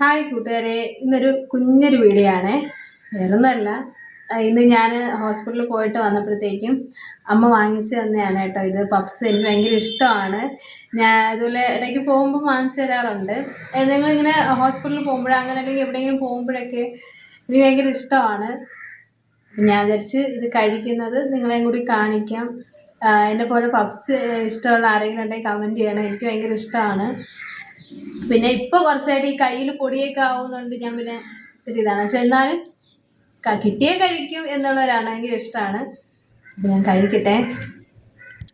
Hi കൂട്ടുകാരെ ഇന്നൊരു കുഞ്ഞൊരു വീഡിയോ ആണ്. വേറൊന്നുമല്ല. ഇന്ന് ഞാൻ ഹോസ്പിറ്റലിൽ പോയിട്ട് വന്നപ്പോഴത്തേക്കും അമ്മ വാങ്ങിച്ചു തന്നെയാണ് കേട്ടോ ഇത്. പപ്സ് എനിക്ക് ഭയങ്കര ഇഷ്ടമാണ്. ഞാൻ അതുപോലെ ഇടയ്ക്ക് പോകുമ്പോൾ വാങ്ങിച്ചു തരാറുണ്ട്. നിങ്ങളിങ്ങനെ ഹോസ്പിറ്റലിൽ പോകുമ്പോഴോ അങ്ങനെ അല്ലെങ്കിൽ എവിടെയെങ്കിലും പോകുമ്പോഴൊക്കെ എനിക്ക് ഭയങ്കര ഇഷ്ടമാണ്. ഞാൻ വിചാരിച്ച് ഇത് കഴിക്കുന്നത് നിങ്ങളെയും കൂടി കാണിക്കാം. എന്നെ പോലെ പപ്സ് ഇഷ്ടമുള്ള ആരെങ്കിലും ഉണ്ടെങ്കിൽ കമന്റ് ചെയ്യണം. എനിക്ക് ഭയങ്കര ഇഷ്ടമാണ്. പിന്നെ ഇപ്പൊ കുറച്ചായിട്ട് ഈ കയ്യിൽ പൊടിയൊക്കെ ആവുന്നുണ്ട് ഞാൻ പിന്നെ ഇത്തിരി ഇതാണ്. പക്ഷെ എന്നാലും കിട്ടിയേ കഴിക്കും എന്നുള്ളവരാണ് ഭയങ്കര ഇഷ്ടമാണ്. ഞാൻ കഴിക്കട്ടെ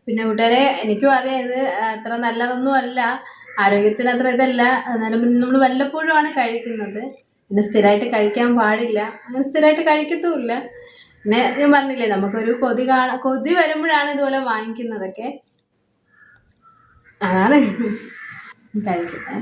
പിന്നെ കൂട്ടുകാരെ എനിക്കും അറിയാം ഇത് അത്ര നല്ലതൊന്നും അല്ല. ആരോഗ്യത്തിന് അത്ര ഇതല്ല. എന്നാലും നമ്മൾ വല്ലപ്പോഴും ആണ് കഴിക്കുന്നത്. പിന്നെ സ്ഥിരമായിട്ട് കഴിക്കാൻ പാടില്ല. അങ്ങനെ സ്ഥിരമായിട്ട് കഴിക്കത്തുമില്ല. പിന്നെ ഞാൻ പറഞ്ഞില്ലേ നമുക്കൊരു കൊതി കാണ കൊതി വരുമ്പോഴാണ് ഇതുപോലെ വാങ്ങിക്കുന്നതൊക്കെ. അതാണ്. കഴിക്കട്ടെ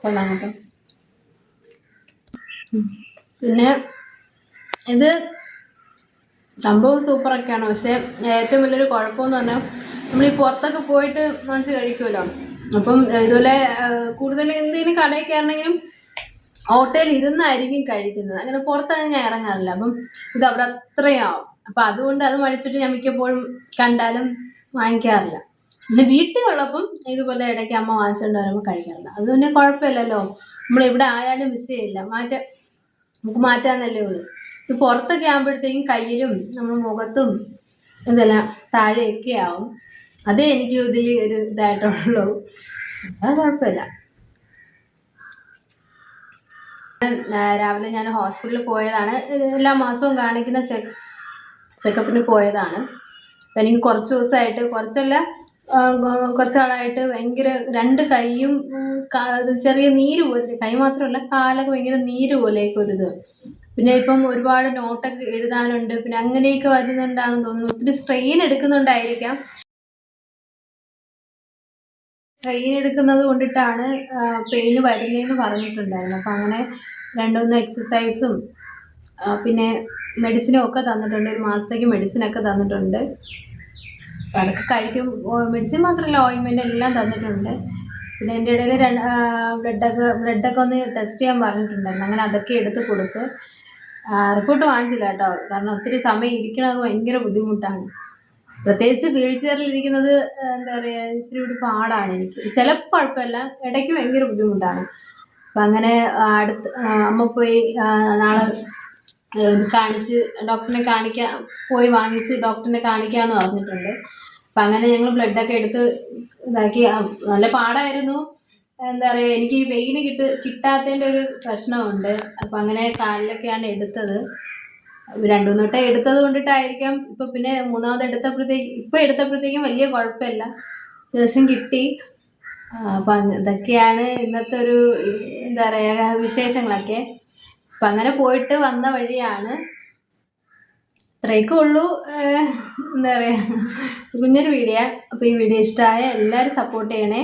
കൊള്ളാം കേട്ടോ. പിന്നെ ഇത് സംഭവം സൂപ്പറൊക്കെയാണ്. പക്ഷേ ഏറ്റവും വലിയൊരു കുഴപ്പമെന്ന് പറഞ്ഞാൽ നമ്മൾ ഈ പുറത്തൊക്കെ പോയിട്ട് വാങ്ങിച്ച് കഴിക്കുമല്ലോ. അപ്പം ഇതുപോലെ കൂടുതൽ എന്തെങ്കിലും കടയിൽ കയറണമെങ്കിലും ഹോട്ടലിൽ ഇരുന്നായിരിക്കും കഴിക്കുന്നത്. അങ്ങനെ പുറത്തൊന്നും ഞാൻ ഇറങ്ങാറില്ല. അപ്പം ഇത് അവിടെ അത്രയാവും. അപ്പം അതുകൊണ്ട് അത് മടിച്ചിട്ട് ഞാൻ മിക്കപ്പോഴും കണ്ടാലും വാങ്ങിക്കാറില്ല. പിന്നെ വീട്ടിലുള്ളപ്പം ഇതുപോലെ ഇടയ്ക്ക് അമ്മ വാങ്ങിച്ചുകൊണ്ട് വരുമ്പോൾ കഴിക്കാറില്ല അത് പിന്നെ കുഴപ്പമില്ലല്ലോ. നമ്മൾ എവിടെ ആയാലും മിസ് ചെയ്യില്ല മാറ്റ നമുക്ക് മാറ്റാന്നല്ലേ ഉള്ളൂ. ഇത് പുറത്തൊക്കെ ആകുമ്പോഴത്തേക്കും കയ്യിലും നമ്മുടെ മുഖത്തും ഇതെല്ലാം താഴെയൊക്കെ ആവും. അതേ എനിക്ക് ഇതിൽ ഒരു ഇതായിട്ടുള്ളൂ. അത് കുഴപ്പമില്ല. രാവിലെ ഞാൻ ഹോസ്പിറ്റലിൽ പോയതാണ്. എല്ലാ മാസവും കാണിക്കുന്ന ചെക്ക് ചെക്കപ്പിന് പോയതാണ്. എനിക്ക് കുറച്ച് ദിവസമായിട്ട് കുറച്ചല്ല കുറച്ച് നാളായിട്ട് ഭയങ്കര രണ്ട് കൈയും ചെറിയ നീര് പോലെ കൈ മാത്രമല്ല കാലൊക്കെ ഭയങ്കര നീര് പോലെയൊക്കെ ഒരു ഇത്. പിന്നെ ഇപ്പം ഒരുപാട് നോട്ടൊക്കെ എഴുതാനുണ്ട്. പിന്നെ അങ്ങനെയൊക്കെ വരുന്നുണ്ടാണെന്ന് തോന്നുന്നു. ഒത്തിരി സ്ട്രെയിൻ എടുക്കുന്നുണ്ടായിരിക്കാം. സ്ട്രെയിൻ എടുക്കുന്നത് കൊണ്ടിട്ടാണ് പെയിന് വരുന്നതെന്ന് പറഞ്ഞിട്ടുണ്ടായിരുന്നു അപ്പം അങ്ങനെ രണ്ടുമൂന്ന് എക്സസൈസും പിന്നെ മെഡിസിനും ഒക്കെ തന്നിട്ടുണ്ട്. ഒരു മാസത്തേക്ക് മെഡിസിനൊക്കെ തന്നിട്ടുണ്ട്. അതൊക്കെ കഴിക്കും. മെഡിസിൻ മാത്രമല്ല ഓയിൻമെന്റ് എല്ലാം തന്നിട്ടുണ്ട്. പിന്നെ എന്റെ ഇടയിൽ രണ്ട് ബ്ലഡൊക്കെ ബ്ലഡൊക്കെ ഒന്ന് ടെസ്റ്റ് ചെയ്യാൻ പറഞ്ഞിട്ടുണ്ടായിരുന്നു. അങ്ങനെ അതൊക്കെ എടുത്ത് കൊടുത്ത് റിപ്പോർട്ട് വാങ്ങിച്ചില്ല കേട്ടോ. കാരണം ഒത്തിരി സമയം ഇരിക്കണത് ഭയങ്കര ബുദ്ധിമുട്ടാണ്. പ്രത്യേകിച്ച് വീൽ ചെയറിൽ ഇരിക്കുന്നത് എന്താ പറയുക ഇച്ചിരി കൂടി പാടാണ് എനിക്ക്. ചിലപ്പോൾ കുഴപ്പമില്ല. ഇടയ്ക്ക് ഭയങ്കര ബുദ്ധിമുട്ടാണ്. അപ്പം അങ്ങനെ അടുത്ത് അമ്മ പോയി നാളെ ഇത് കാണിച്ച് ഡോക്ടറിനെ കാണിക്കാൻ പോയി വാങ്ങിച്ച് ഡോക്ടറിനെ കാണിക്കാമെന്ന് പറഞ്ഞിട്ടുണ്ട്. അപ്പം അങ്ങനെ ഞങ്ങൾ ബ്ലഡൊക്കെ എടുത്ത് ഇതാക്കി. നല്ല പാടായിരുന്നു. എന്താ പറയുക എനിക്ക് വെയിന് കിട്ട് കിട്ടാത്തതിന്റെ ഒരു പ്രശ്നമുണ്ട്. അപ്പം അങ്ങനെ കാലിലൊക്കെയാണ് എടുത്തത്. രണ്ടു മൂന്ന് വട്ടം എടുത്തത് കൊണ്ടിട്ടായിരിക്കാം. ഇപ്പം പിന്നെ മൂന്നാമത് എടുത്തപ്പോഴത്തേക്ക് ഇപ്പം എടുത്തപ്പോഴത്തേക്കും വലിയ കുഴപ്പമില്ല. ദിവസം കിട്ടി. അപ്പൊ ഇതൊക്കെയാണ് ഇന്നത്തെ ഒരു എന്താ പറയുക വിശേഷങ്ങളൊക്കെ. അപ്പൊ അങ്ങനെ പോയിട്ട് വന്ന വഴിയാണ്. ഇത്രയൊക്കെ ഉള്ളൂ എന്താ പറയാ കുഞ്ഞൊരു വീഡിയോ. അപ്പൊ ഈ വീഡിയോ ഇഷ്ടമായ എല്ലാവരും സപ്പോർട്ട് ചെയ്യണേ.